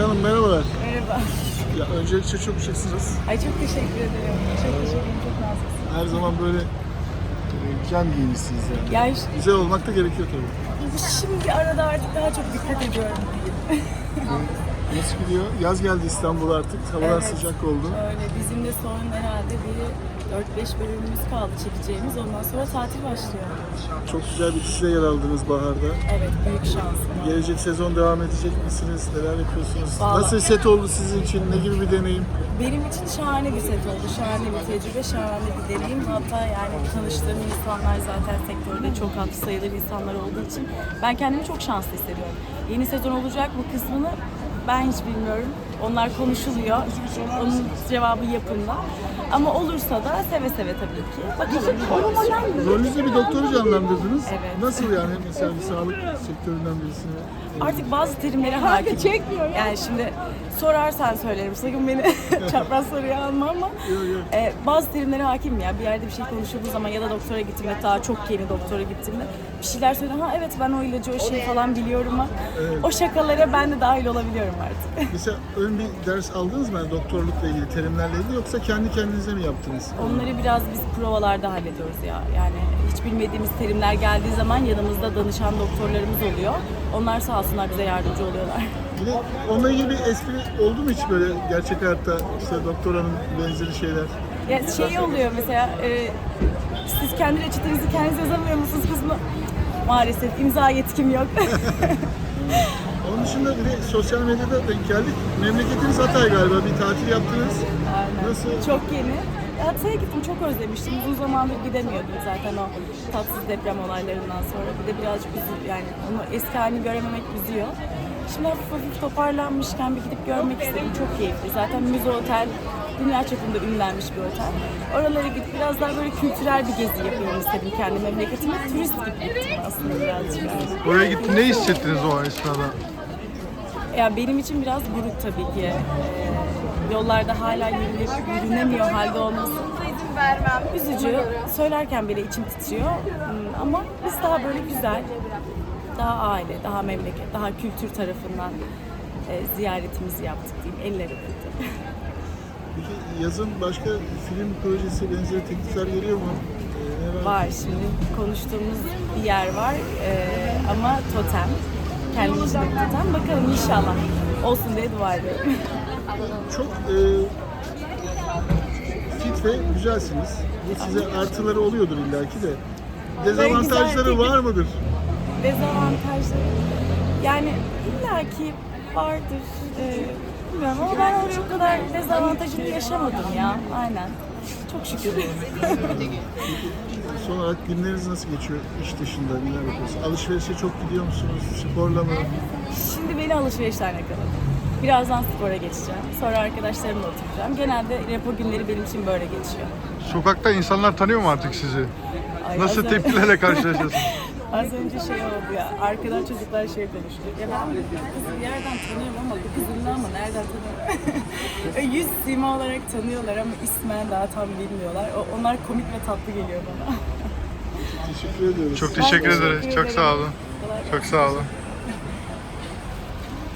Gülay Hanım merhabalar. Merhaba. Ya öncelikle çok şıksınız. Ay çok teşekkür ederim. Çok teşekkür ederim. Çok naziksiniz. Her zaman böyle e, can giymişsiniz yani. Ya işte Güzel olmak da gerekiyor tabii. şimdi arada artık daha çok dikkat ediyorum diyeyim. Nasıl gidiyor? Yaz geldi İstanbul artık. Havalar Evet. sıcak oldu. Öyle bizim de son herhalde bir 4-5 bölümümüz kaldı çekeceğimiz. Ondan sonra tatil başlıyor. Çok güzel bir dizide yer aldınız Bahar'da. Evet büyük şansım. Gelecek sezon devam edecek misiniz? Neler yapıyorsunuz? Vallahi- Nasıl set oldu sizin için? Ne gibi bir deneyim? Benim için şahane bir set oldu. Şahane bir tecrübe, şahane bir deneyim. Hatta yani tanıştığım insanlar zaten sektörde çok hatı sayılır insanlar olduğu için ben kendimi çok şanslı hissediyorum. Yeni sezon olacak bu kısmını ben hiç bilmiyorum. Onlar konuşuluyor. Onun cevabı yapımda. Ama olursa da seve seve tabii ki. Bakalım. Rolünüzde bir doktoru canlandırdınız. Evet. Nasıl yani mesela bir sağlık sektöründen birisine? Artık bazı terimlere hakim. çekmiyor Yani şimdi sorarsan söylerim. Sakın beni çapraz soruya alma ama e, bazı terimlere hakim ya. Bir yerde bir şey konuşulduğu zaman ya da doktora gittiğimde daha çok yeni doktora gittiğimde bir şeyler söyle. Ha evet ben o ilacı o şeyi falan biliyorum ama o şakalara ben de dahil olabiliyorum artık. Mesela ön bir ders aldınız mı yani doktorlukla ilgili, terimlerle ilgili yoksa kendi kendinize mi yaptınız? Onları biraz biz provalarda hallediyoruz ya. Yani hiç bilmediğimiz terimler geldiği zaman yanımızda danışan doktorlarımız oluyor. Onlar sağ olsunlar bize yardımcı oluyorlar. Bir de onunla ilgili bir espri oldu mu hiç böyle gerçek hayatta işte doktoranın benzeri şeyler? Ya şey oluyor mesela e, siz kendi reçetenizi kendiniz yazamıyor musunuz kısmı? Maalesef imza yetkim yok. Onun dışında bir de sosyal medyada denk geldik. Memleketiniz Hatay galiba bir tatil yaptınız. Nasıl? çok yeni. Hatay'a gittim çok özlemiştim. Uzun zamandır gidemiyordum zaten o tatsız deprem olaylarından sonra. Bir de birazcık üzül yani onu eski halini görememek üzüyor. Şimdi hafif hafif toparlanmışken bir gidip görmek istedim. Çok keyifli. Zaten müze otel dünya çapında ünlenmiş bir otel. Oralara gidip biraz daha böyle kültürel bir gezi yapayım istedim kendi memleketime. Turist gibi gittim aslında birazcık yani. Oraya gitti ne hissettiniz o esnada? Ya benim için biraz buruk tabii ki. Ee, yollarda hala yürünüp yürünemiyor halde olması. Üzücü. Söylerken bile içim titriyor. Hmm, Ama biz daha böyle güzel, daha aile, daha memleket, daha kültür tarafından e, ziyaretimizi yaptık diyeyim. Eller öpüldü. Peki yazın başka film projesi benzeri teklifler geliyor mu? Ee, Var şimdi konuştuğumuz bir yer var Ee, ama totem. Kendi içinde bir totem. Bakalım inşallah olsun diye dua ediyorum. Çok e, fit ve güzelsiniz. Bu size artıları oluyordur illaki de. Dezavantajları var mıdır? Dezavantajları yani illaki vardır. Ee, bilmiyorum ama ben öyle o kadar dezavantajını yaşamadım ya. Aynen. Çok şükür. Son olarak günleriniz nasıl geçiyor iş dışında? Neler yapıyorsunuz? Alışverişe çok gidiyor musunuz? Sporla mı? Şimdi beni alışverişlerle yakaladı. Birazdan spora geçeceğim. Sonra arkadaşlarımla oturacağım. Genelde repo günleri benim için böyle geçiyor. Sokakta insanlar tanıyor mu artık sizi? Ay, Nasıl az tepkilerle karşılaşıyorsunuz? Az önce şey oldu ya, arkadan çocuklar şey konuştu. Ya ben kızı bir yerden tanıyorum ama bu kız ünlü ama nereden tanıyorum? Yüz sima olarak tanıyorlar ama ismen daha tam bilmiyorlar. O, onlar komik ve tatlı geliyor bana. Teşekkür ediyoruz. Çok teşekkür teşekkür ederiz. Çok sağ olun. Çok sağ olun.